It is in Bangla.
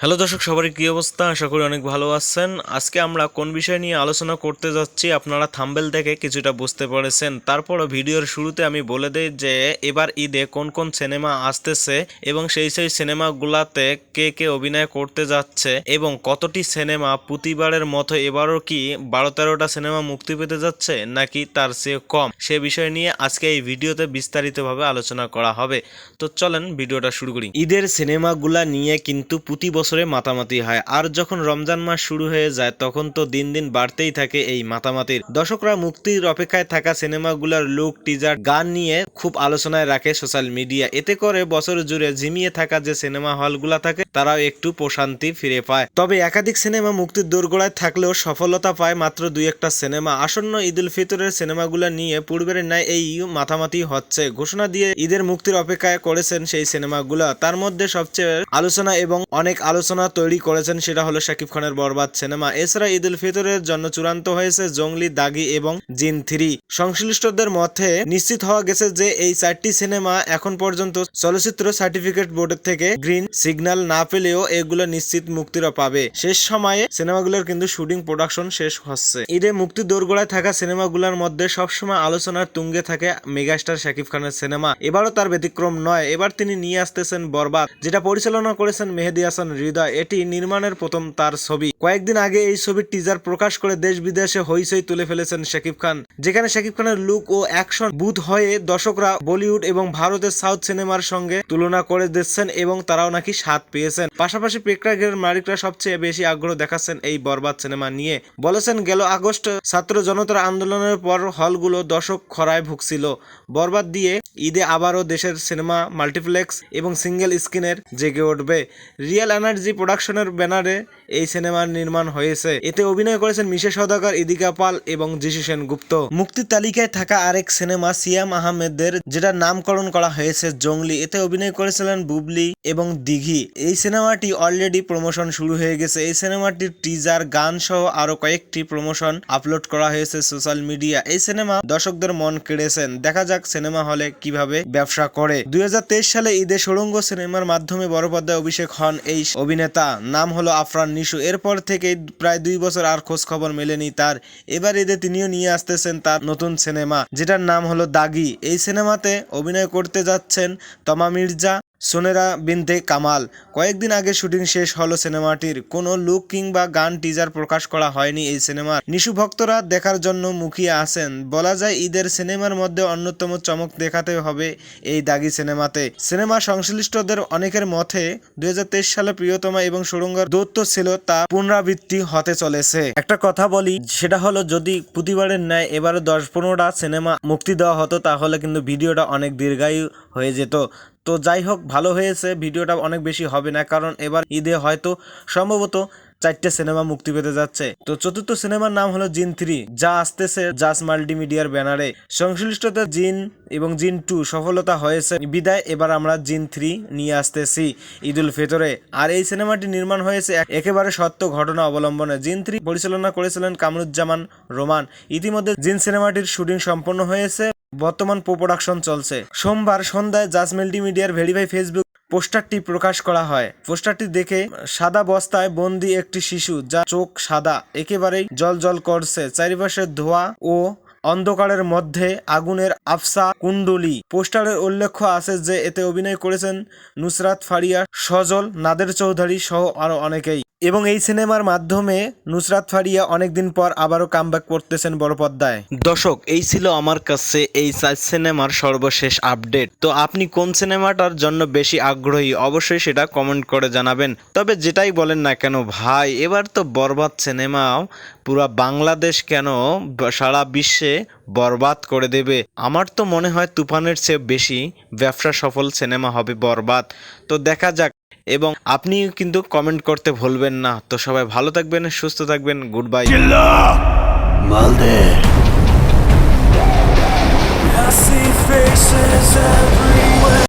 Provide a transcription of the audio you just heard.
হ্যালো দর্শক, সবারই কী অবস্থা? আশা করি অনেক ভালো আছেন। আজকে আমরা কোন বিষয় নিয়ে আলোচনা করতে যাচ্ছি আপনারা থাম্বেল দেখে কিছুটা বুঝতে পেরেছেন। তারপরও ভিডিওর শুরুতে আমি বলে দিই যে এবার ঈদে কোন কোন সিনেমা আসতেছে এবং সেই সেই সিনেমাগুলাতে কে কে অভিনয় করতে যাচ্ছে এবং কতটি সিনেমা প্রতিবারের মতো এবারও কি বারো তেরোটা সিনেমা মুক্তি পেতে যাচ্ছে নাকি তার চেয়ে কম, সে বিষয় নিয়ে আজকে এই ভিডিওতে বিস্তারিতভাবে আলোচনা করা হবে। তো চলেন ভিডিওটা শুরু করি। ঈদের সিনেমাগুলা নিয়ে কিন্তু প্রতি বছরে মাতামাতি হয়। আর যখন রমজান মাস শুরু হয়ে যায়, তখন তো দিন দিন বাড়তেই থাকে এই মাতামাতির। দর্শকরা মুক্তির অপেক্ষায় থাকা সিনেমাগুলার লুক টিজার গান নিয়ে খুব আলোচনায় রাখে সোশ্যাল মিডিয়া। এতে করে বছর জুড়ে ঝিমিয়ে থাকা যে সিনেমা হলগুলা থাকে, তারাও একটু প্রশান্তি ফিরে পায়। তবে একাধিক সিনেমা মুক্তির দোরগোড়ায় থাকলেও সফলতা পায় মাত্র দুই একটা সিনেমা। আসন্ন ঈদ উল ফিতরের সিনেমাগুলো নিয়ে পূর্বের ন্যায় এই মাথামাতি হচ্ছে। ঘোষণা দিয়ে ঈদের মুক্তির অপেক্ষায় করেছেন সেই সিনেমাগুলো। তার মধ্যে সবচেয়ে আলোচনা এবং অনেক আলোচনা তৈরি করেছেন সেটা হলো শাকিব খানের বরবাদ সিনেমা। এছাড়া ঈদ উল ফিতরের জন্য চূড়ান্ত হয়েছে জঙ্গলি দাগি এবং জিন থ্রি। সংশ্লিষ্টদের মধ্যে নিশ্চিত হওয়া গেছে যে এই চারটি সিনেমা এখন পর্যন্ত চলচ্চিত্র সার্টিফিকেট বোর্ডের থেকে গ্রিন সিগন্যাল না পেলেও এগুলো নিশ্চিত মুক্তিরও পাবে। শেষ সময়ে সিনেমাগুলোর কিন্তু শুটিং, প্রোডাকশন শেষ হচ্ছে। ঈদে মুক্তি দোরগোড়ায় থাকা সিনেমাগুলোর মধ্যে সবসময় আলোচনার তুঙ্গে থাকে মেগাস্টার শাকিব খানের সিনেমা। এবারও তার ব্যতিক্রম নয়। এবার তিনি নিয়ে আসতেছেন বরবাদ, যেটা পরিচালনা করেছেন মেহেদি হাসান হৃদয়, এটি নির্মাণের প্রথম তার ছবি। কয়েকদিন আগে এই ছবির টিজার প্রকাশ করে দেশ বিদেশে হইচই তুলে ফেলেছেন শাকিব খান, যেখানে শাকিব খানের লুক ও অ্যাকশন বুথ হয়ে দর্শকরা বলিউড এবং ভারতের সাউথ সিনেমার সঙ্গে তুলনা করে দিচ্ছেন এবং তারাও নাকি স্বাদ পেয়েছেন। পাশাপাশি প্রেক্ষাগৃহের মালিকরা সবচেয়ে বেশি আগ্রহ দেখাচ্ছেন এই বরবাদ সিনেমা নিয়ে। বলেছেন, গেল আগস্ট ছাত্র জনতার আন্দোলনের পর হলগুলো দর্শক খরায় ভুগছিল। বরবাদ দিয়ে ঈদে আবারও দেশের সিনেমা মাল্টিপ্লেক্স এবং সিঙ্গেল স্ক্রিনের জেগে উঠবে। রিয়েল এনার্জি প্রোডাকশনের ব্যানারে এই সিনেমার নির্মাণ হয়েছে। এতে অভিনয় করেছেন মিশে সদাগর, ইদিকা পাল এবং যিশু সেন গুপ্ত মুক্তির তালিকায় থাকা আরেক সিনেমা সিয়াম আহমেদের যেটা নামকরণ করা হয়েছে জঙ্গলি। এতে অভিনয় করেছিলেন বুবলি এবং দিঘি। এই সিনেমাটি অলরেডি প্রমোশন শুরু হয়ে গেছে। এই সিনেমাটির টিজার গান সহ আরও কয়েকটি প্রমোশন আপলোড করা হয়েছে সোশ্যাল মিডিয়া এই সিনেমা দর্শকদের মন কেড়েছেন। দেখা যাক সিনেমা হলে কীভাবে ব্যবসা করে। দুই হাজার তেইশ সালে ঈদে সুড়ঙ্গ সিনেমার মাধ্যমে বড় পর্দায় অভিষেক হন এই অভিনেতা। নাম হলো আফরান নিশু। এরপর থেকে প্রায় দুই বছর আর খোঁজ খবর মেলেনি তার। এবার এদে তিনিও নিয়ে আসতেছেন তার নতুন সিনেমা, যেটার নাম হলো দাগি। এই সিনেমাতে অভিনয় করতে যাচ্ছেন তমা মির্জা সোনেরা বিনতে কামাল। কয়েকদিন আগে শুটিং শেষ হলো সিনেমাটির। কোনো লুক কিংবা গান টিজার প্রকাশ করা হয়নি এই সিনেমার। নিশু ভক্তরা দেখার জন্য মুখিয়ে আছেন। বলা যায় ঈদের সিনেমার মধ্যে অন্যতম চমক দেখাতে হবে এই দাগি সিনেমাতে। সিনেমা সংশ্লিষ্টদের অনেকের মতে, দুই হাজার তেইশ সালে প্রিয়তমা এবং সুরঙ্গর দৌত্য ছিল তা পুনরাবৃত্তি হতে চলেছে। একটা কথা বলি, সেটা হলো যদি প্রতিবারের ন্যায় এবারে দশ পনেরোটা সিনেমা মুক্তি দেওয়া হতো, তাহলে কিন্তু ভিডিওটা অনেক দীর্ঘায়ু হয়ে যেত। তো যাই হোক, ভালো হয়েছে, ভিডিওটা অনেক বেশি হবে না, কারণ এবার ঈদে হয়তো সম্ভবত চারটে সিনেমা মুক্তি পেতে যাচ্ছে। তো চতুর্থ সিনেমার নাম হলো জিন থ্রি, যা আসতেছে জাস মাল্টিমিডিয়ার ব্যানারে। সংশ্লিষ্টতা জিন এবং জিন টু সফলতা হয়েছে। বিদায়, এবার আমরা জিন থ্রি নিয়ে আসতেছি ঈদুল ফিতরে। আর এই সিনেমাটি নির্মাণ হয়েছে একেবারে সত্য ঘটনা অবলম্বনে। জিন থ্রি পরিচালনা করেছিলেন কামরুজ্জামান রোমান। ইতিমধ্যে জিন সিনেমাটির শুটিং সম্পন্ন হয়েছে। বর্তমান পো প্রোডাকশন চলছে। সোমবার সন্ধ্যায় জাস মাল্টিমিডিয়ার ভেরিফাই ফেসবুক পোস্টারটি প্রকাশ করা হয়। পোস্টারটি দেখে সাদা বস্তায় বন্দি একটি শিশু যা চোখ সাদা, একেবারেই জল জল করছে। চারিপাশে ধোয়া ও অন্ধকারের মধ্যে আগুনের আফসা কুণ্ডলি। পোস্টারের উল্লেখ্য আছে যে, এতে অভিনয় করেছেন নুসরাত ফারিয়া, সজল, নাদের চৌধুরী সহ আরও অনেকেই। এবং এই সিনেমার মাধ্যমে নুসরাত ফারিয়া অনেকদিন পর আবারও কামব্যাক করতেছেন বড় পর্দায় দর্শক, এই ছিল আমার কাছে এই চার সিনেমার সর্বশেষ আপডেট তো আপনি কোন সিনেমাটার জন্য বেশি আগ্রহী? অবশ্যই সেটা কমেন্ট করে জানাবেন। তবে যেটাই বলেন না কেন ভাই, এবার তো বরবাদ সিনেমাও পুরা বাংলাদেশ কেন সারা বিশ্বে বরবাদ করে দেবে? আমার তো মনে হয় তুফানের চেয়ে বেশি ব্যবসা সফল সিনেমা হবে বরবাদ। তো দেখা যাক। এবং আপনি কিন্তু কমেন্ট করতে ভুলবেন না। তো সবাই ভালো থাকবেন, সুস্থ থাকবেন গুড বাই everywhere.